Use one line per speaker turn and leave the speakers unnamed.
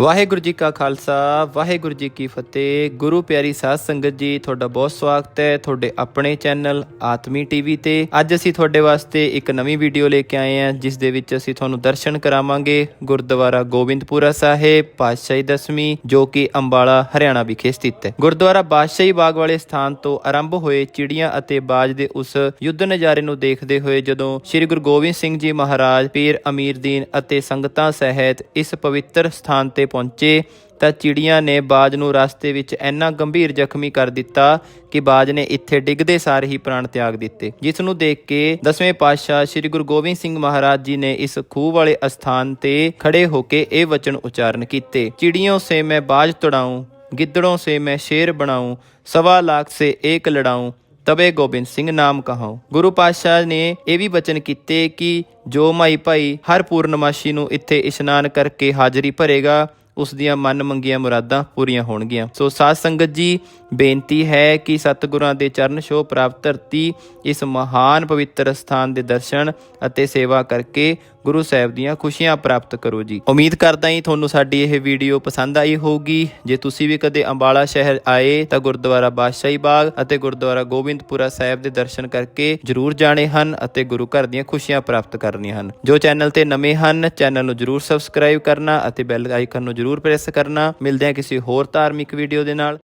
ਵਾਹਿਗੁਰੂ ਜੀ ਕਾ ਖਾਲਸਾ, ਵਾਹਿਗੁਰੂ ਜੀ ਕੀ ਫਤਿਹ। ਗੁਰੂ ਪਿਆਰੀ ਸਾਧ ਸੰਗਤ ਜੀ, ਤੁਹਾਡਾ ਬਹੁਤ ਸਵਾਗਤ ਹੈ ਤੁਹਾਡੇ ਆਪਣੇ ਚੈਨਲ ਆਤਮੀ ਟੀਵੀ ਤੇ। ਅੱਜ ਅਸੀਂ ਤੁਹਾਡੇ ਵਾਸਤੇ ਇੱਕ ਨਵੀਂ ਵੀਡੀਓ ਲੈ ਕੇ ਆਏ ਹਾਂ, ਜਿਸ ਦੇ ਵਿੱਚ ਅਸੀਂ ਤੁਹਾਨੂੰ ਦਰਸ਼ਨ ਕਰਾਵਾਂਗੇ ਗੁਰਦੁਆਰਾ ਗੋਬਿੰਦਪੁਰਾ ਸਾਹਿਬ, ਪਾਤਸ਼ਾਹੀ ਦਸਵੀਂ, ਜੋ ਕਿ ਅੰਬਾਲਾ, ਹਰਿਆਣਾ ਵਿਖੇ ਸਥਿਤ ਹੈ। ਗੁਰਦੁਆਰਾ ਬਾਦਸ਼ਾਹੀ ਬਾਗ ਵਾਲੇ ਸਥਾਨ ਤੋਂ ਆਰੰਭ ਹੋਏ ਚਿੜੀਆਂ ਅਤੇ ਬਾਜ ਦੇ ਉਸ ਯੁੱਧ ਨਜ਼ਾਰੇ ਨੂੰ ਦੇਖਦੇ ਹੋਏ ਜਦੋਂ ਸ੍ਰੀ ਗੁਰੂ ਗੋਬਿੰਦ ਸਿੰਘ ਜੀ ਮਹਾਰਾਜ, ਪੀਰ ਅਮੀਰਦੀਨ ਅਤੇ ਸੰਗਤਾਂ ਸਹਿਤ ਇਸ ਪਵਿੱਤਰ ਸਥਾਨ ਤੇ ਪਹੁੰਚੇ ਤਾਂ ਚਿੜੀਆਂ ਨੇ ਬਾਜ ਨੂੰ ਰਸਤੇ ਵਿੱਚ ਇੰਨਾ ਗੰਭੀਰ ਜ਼ਖਮੀ ਕਰ ਦਿੱਤਾ ਕਿ ਬਾਜ ਨੇ ਇੱਥੇ ਡਿੱਗਦੇ ਸਾਰ ਹੀ ਪ੍ਰਾਣ ਤਿਆਗ ਦਿੱਤੇ। ਜਿਸ ਨੂੰ ਦੇਖ ਕੇ ਦਸਵੇਂ ਪਾਤਸ਼ਾਹ ਸ੍ਰੀ ਗੁਰੂ ਗੋਬਿੰਦ ਸਿੰਘ ਮਹਾਰਾਜ ਜੀ ਨੇ ਇਸ ਖੂਹ ਵਾਲੇ ਅਸਥਾਨ ਤੇ ਖੜੇ ਹੋ ਕੇ ਇਹ ਵਚਨ ਉਚਾਰਨ ਕੀਤੇ, ਚਿੜੀਆਂ ਸੇ ਮੈਂ ਬਾਜ ਤੜਾਉਂ ਗਿੱਦੜੋਂ ਸੇ ਮੈਂ ਸ਼ੇਰ ਬਣਾਉਂ ਸਵਾ ਲੱਖ ਸੇ ਇੱਕ ਲੜਾਉਂ ਤਬੇ ਗੋਬਿੰਦ ਸਿੰਘ ਨਾਮ ਕਹਾਉ। ਗੁਰੂ ਪਾਤਸ਼ਾਹ ਨੇ ਇਹ ਵੀ ਬਚਨ ਕੀਤੇ ਕਿ ਜੋ ਮਾਈ ਭਾਈ ਹਰ ਪੂਰਨਮਾਸ਼ੀ ਨੂੰ ਇੱਥੇ ਇਸ਼ਨਾਨ ਕਰਕੇ ਹਾਜ਼ਰੀ ਭਰੇਗਾ ਉਸ ਦੀਆਂ ਮਨ ਮੰਗੀਆਂ ਮੁਰਾਦਾਂ ਪੂਰੀਆਂ ਹੋਣਗੀਆਂ। ਸੋ ਸਾਧ ਸੰਗਤ ਜੀ, ਬੇਨਤੀ ਹੈ ਕਿ ਸਤਿਗੁਰਾਂ ਦੇ ਚਰਨ ਛੋਹ ਪ੍ਰਾਪਤ ਧਰਤੀ ਇਸ ਮਹਾਨ ਪਵਿੱਤਰ ਸਥਾਨ ਦੇ ਦਰਸ਼ਨ ਅਤੇ ਸੇਵਾ ਕਰਕੇ ਗੁਰੂ ਸਾਹਿਬ ਦੀਆਂ ਖੁਸ਼ੀਆਂ ਪ੍ਰਾਪਤ ਕਰੋ ਜੀ। ਉਮੀਦ ਕਰਦਾ ਹਾਂ ਤੁਹਾਨੂੰ ਸਾਡੀ ਇਹ ਵੀਡੀਓ ਪਸੰਦ ਆਈ ਹੋਊਗੀ। ਜੇ ਤੁਸੀਂ ਵੀ ਕਦੇ ਅੰਬਾਲਾ ਸ਼ਹਿਰ ਆਏ ਤਾਂ ਗੁਰਦੁਆਰਾ ਬਾਦਸ਼ਾਹੀ ਬਾਗ ਅਤੇ ਗੁਰਦੁਆਰਾ ਗੋਬਿੰਦਪੁਰਾ ਸਾਹਿਬ ਦੇ ਦਰਸ਼ਨ ਕਰਕੇ ਜਰੂਰ ਜਾਣੇ ਹਨ ਅਤੇ ਗੁਰੂ ਘਰ ਦੀਆਂ ਖੁਸ਼ੀਆਂ ਪ੍ਰਾਪਤ ਕਰਨੀਆਂ ਹਨ। ਜੋ ਚੈਨਲ ਤੇ ਨਵੇਂ ਹਨ, ਚੈਨਲ ਨੂੰ ਜਰੂਰ ਸਬਸਕ੍ਰਾਈਬ ਕਰਨਾ ਅਤੇ ਬੈਲ ਆਈਕਨ ਨੂੰ ਜ਼ਰੂਰ ਜਰੂਰ ਪ੍ਰੈਸ ਕਰਨਾ। ਮਿਲਦੇ ਹਾਂ ਕਿਸੇ ਹੋਰ ਧਾਰਮਿਕ ਵੀਡੀਓ ਦੇ ਨਾਲ।